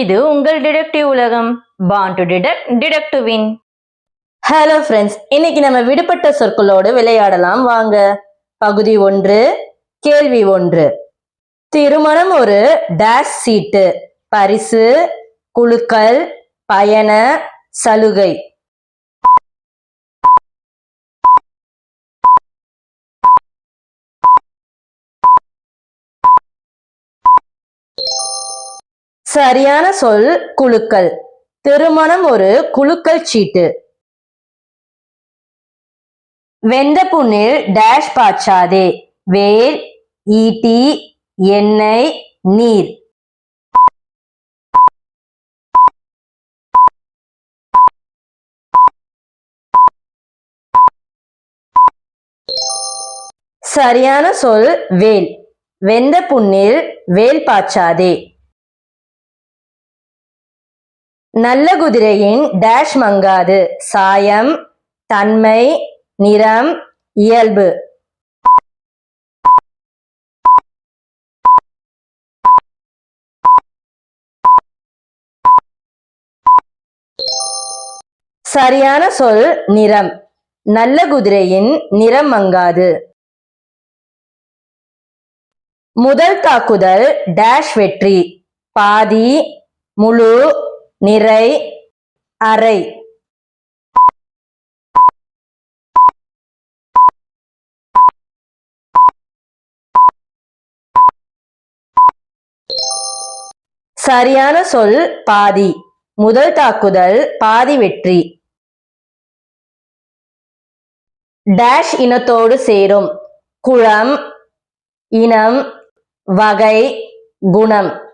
இது உங்கள் டிடெக்டிவ் உலகம். Born to detect detect win hello friends இன்னைக்கு நம்ம விடுபட்ட சொற்களோடு விளையாடலாம். வாங்க. பகுதி ஒன்று கேள்வி ஒன்று. திருமணம் ஒரு டேஷ் சீட்டு பரிசு குழுக்கள் பயண சலுகை. சரியான சொல் குழுக்கள். திருமணம் ஒரு குழுக்கள் சீட்டு. வெந்த புண்ணில் டேஷ் பாய்ச்சாதே. வேல் ஈட்டி எண்ணெய் நீர். சரியான சொல் வேல். வெந்த புண்ணில் வேல் பாய்ச்சாதே. நல்ல குதிரையின் டேஷ் மங்காது. சாயம் தன்மை நிறம் இயல்பு. சரியான சொல் நிறம். நல்ல குதிரையின் நிறம் மங்காது. முதல் தாக்குதல் டேஷ் வெற்றி. பாதி முழு நிறை அறை. சரியான சொல் பாதி. முதல் தாக்குதல் பாதி வெற்றி. டேஷ் இனத்தோடு சேரும். குளம் இனம் வகை குணம்.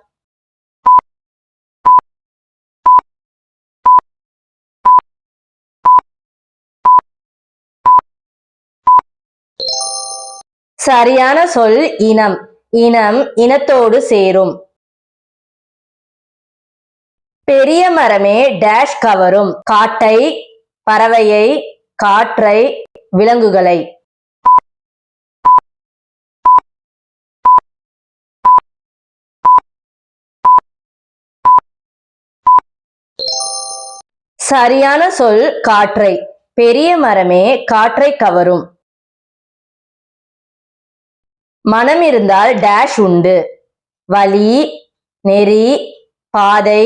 சரியான சொல் இனம். இனம் இனத்தோடு சேரும். பெரிய மரமே டேஷ் கவரும். காட்டை பறவையை காற்றை விலங்குகளை. சரியான சொல் காற்றை. பெரிய மரமே காற்றை கவரும். மனம் இருந்தால் டேஷ் உண்டு. வழி நெறி பாதை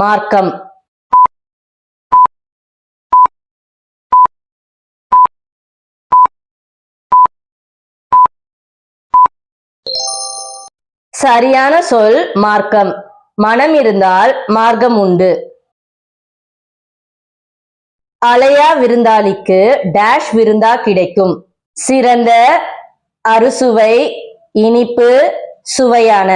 மார்க்கம். சரியான சொல் மார்க்கம். மனம் இருந்தால் மார்க்கம் உண்டு. அலையா விருந்தாளிக்கு டேஷ் விருந்தா கிடைக்கும். சிறந்த அறுசுவை இனிப்பு சுவையான.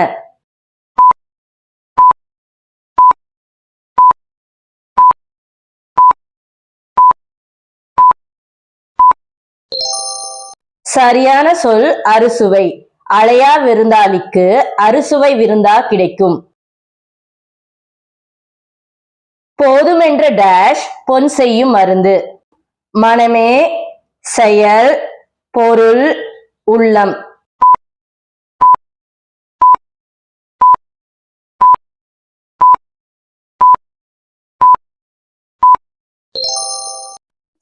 சரியான சொல் அறுசுவை. அலையா விருந்தாளிக்கு அறுசுவை விருந்தா கிடைக்கும். போதுமென்ற டேஷ் பொன் செய்யும் மருந்து. மனமே செயல் பொருள் உள்ளம்.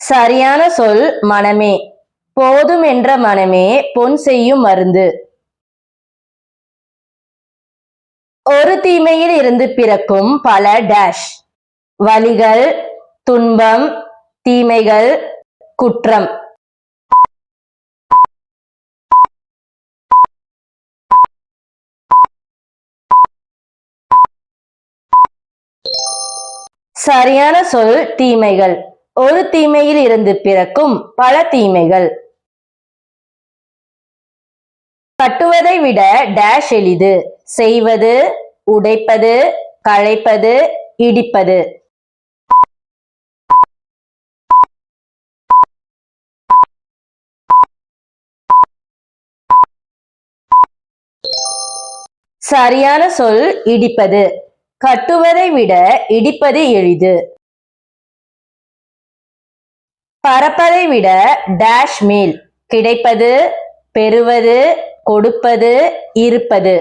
சரியான சொல் மனமே. போதும் என்ற மனமே பொன் செய்யும் மருந்து. ஒரு தீமையில் இருந்து பிறக்கும் பல டேஷ் வலிகள் துன்பம் தீமைகள் குற்றம். சரியான சொல் தீமைகள். ஒரு தீமையில் இருந்து பிறக்கும் பல தீமைகள். கட்டுவதை விட டேஷ் எளிது. செய்வது உடைப்பது களைப்பது இடிப்பது. சரியான சொல் இடிப்பது. கட்டுவதை விட இடிப்பது எளிது. பறப்பதை விட டேஷ் மேல் கிடைப்பது பெறுவது கொடுப்பது இருப்பது.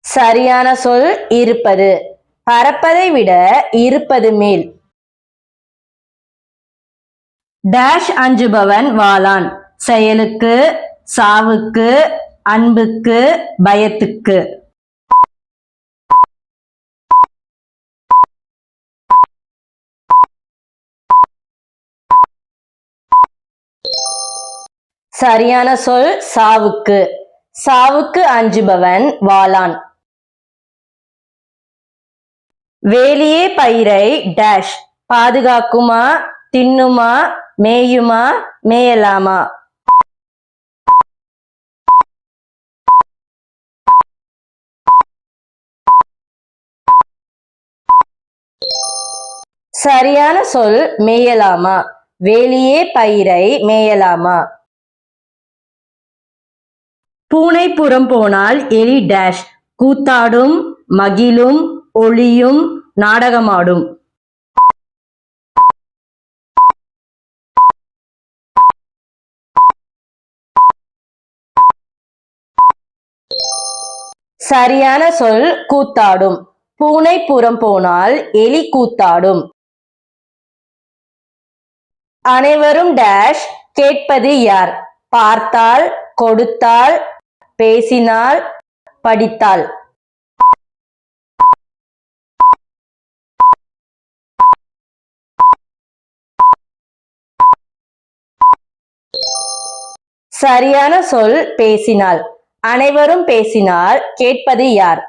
சரியான சொல் இருப்பது. பறப்பதை விட இருப்பது மேல் டேஷ் அஞ்சுபவன் வாளான். செயலுக்கு சாவுக்கு அன்புக்கு பயத்துக்கு. சரியான சொல் சாவுக்கு. சாவுக்கு அஞ்சுபவன் வாளான். வேலியே பயிரை டேஷ். பாதுகாக்குமா தின்னுமா மேயுமா மேயலாமா? சரியான சொல் மேயலாமா? வேலியே பயிரை மேயலாமா? பூனை புறம் போனால் எலி டேஷ் கூத்தாடும் மகிழும் ஒளியும் நாடகமாடும். சரியான சொல் கூத்தாடும். பூனை புறம் போனால் எலி கூத்தாடும். அனைவரும் டேஷ் கேட்பது யார்? பார்த்தால் கொடுத்தால் பேசினால் படித்தால். சரியான சொல் பேசினால். அனைவரும் பேசினால் கேட்பது யார்?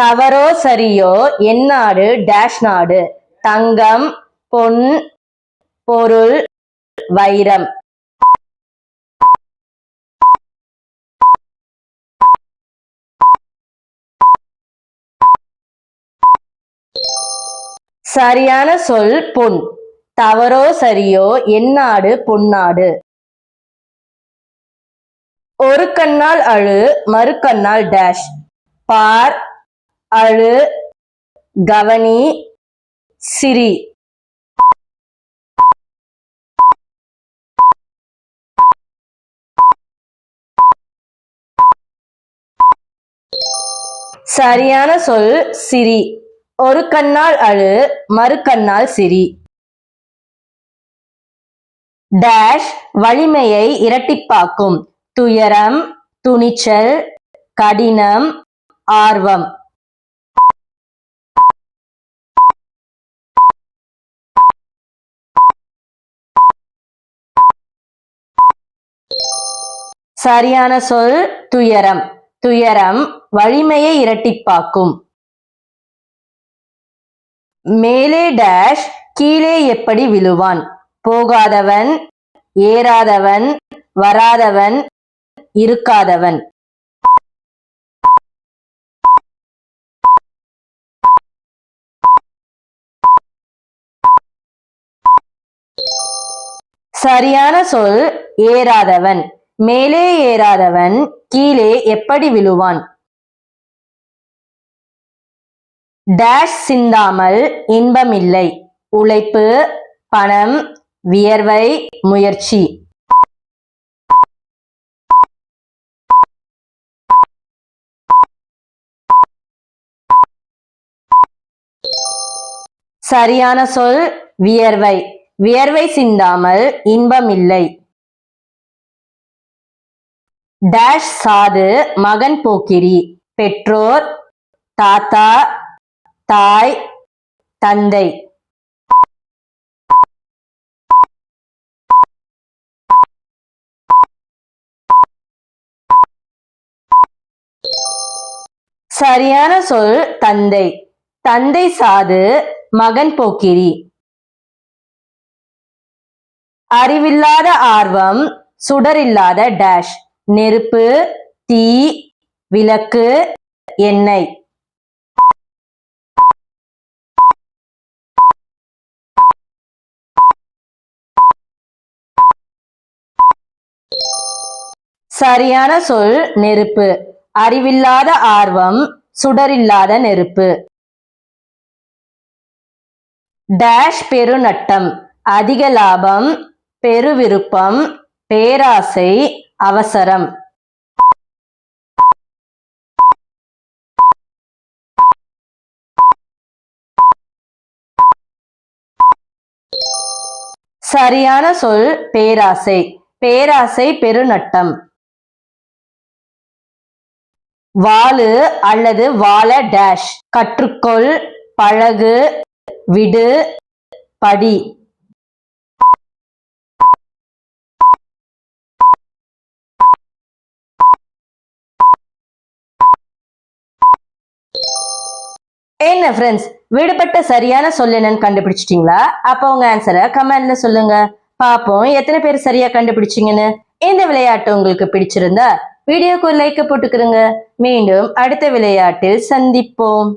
தவறோ சரியோ என் நாடு டேஷ் நாடு. தங்கம் பொன் பொருள் வைரம். சரியான சொல் பொன். தவறோ சரியோ எந்நாடு பொன்னாடு ஒரு கண்ணால் அழு மறு கண்ணால் டேஷ் பார் அழு கவனி சிரி. சரியான சொல் சிரி. ஒரு கண்ணால் அழு மறு கண்ணால் சிரி. டேஷ் வலிமையை இரட்டிப்பாக்கும். துயரம் துணிச்சல் கடினம் ஆர்வம். சரியான சொல் துயரம். துயரம் வலிமையை இரட்டிப்பாக்கும். மேலே டேஷ் கீழே எப்படி விழுவான்? போகாதவன் ஏறாதவன் வராதவன் இருக்காதவன். சரியான சொல் ஏறாதவன். மேலே ஏறாதவன் கீழே எப்படி விழுவான்? டேஷ் சிந்தாமல் இன்பமில்லை. உழைப்பு பணம் வியர்வை முயற்சி. சரியான சொல் வியர்வை. வியர்வை சிந்தாமல் இன்பமில்லை. டேஷ் சாது மகன் போக்கிரி. பெற்றோர் தாத்தா தாய் தந்தை. சரியான சொல் தந்தை. தந்தை சாது மகன் போக்கிரி. அறிவில்லாத ஆர்வம் சுடரில்லாத டேஷ் நெருப்பு தீ விளக்கு எண்ணெய். சரியான சொல் நெருப்பு. அறிவில்லாத ஆர்வம் சுடரில்லாத நெருப்பு. டேஷ் பெருநட்டம். அதிக லாபம் பெருவிருப்பம் பேராசை அவசரம். சரியான சொல் பேராசை. பேராசை பெருநட்டம். வாழு அல்லது வாழ டேஷ் கற்றுக்கொள் பழகு விடு படி. என்ன ஃப்ரெண்ட்ஸ் விடுபட்ட சரியான சொல் என்னன்னு கண்டுபிடிச்சிட்டீங்களா? அப்போ உங்க ஆன்சரை கமெண்ட்ல சொல்லுங்க. பாப்போம் எத்தனை பேர் சரியா கண்டுபிடிச்சீங்கன்னு. இந்த விளையாட்டு உங்களுக்கு பிடிச்சிருந்தா வீடியோக்கு ஒரு லைக் போட்டுக்கிறங்க மீண்டும் அடுத்த விளையாட்டில் சந்திப்போம்.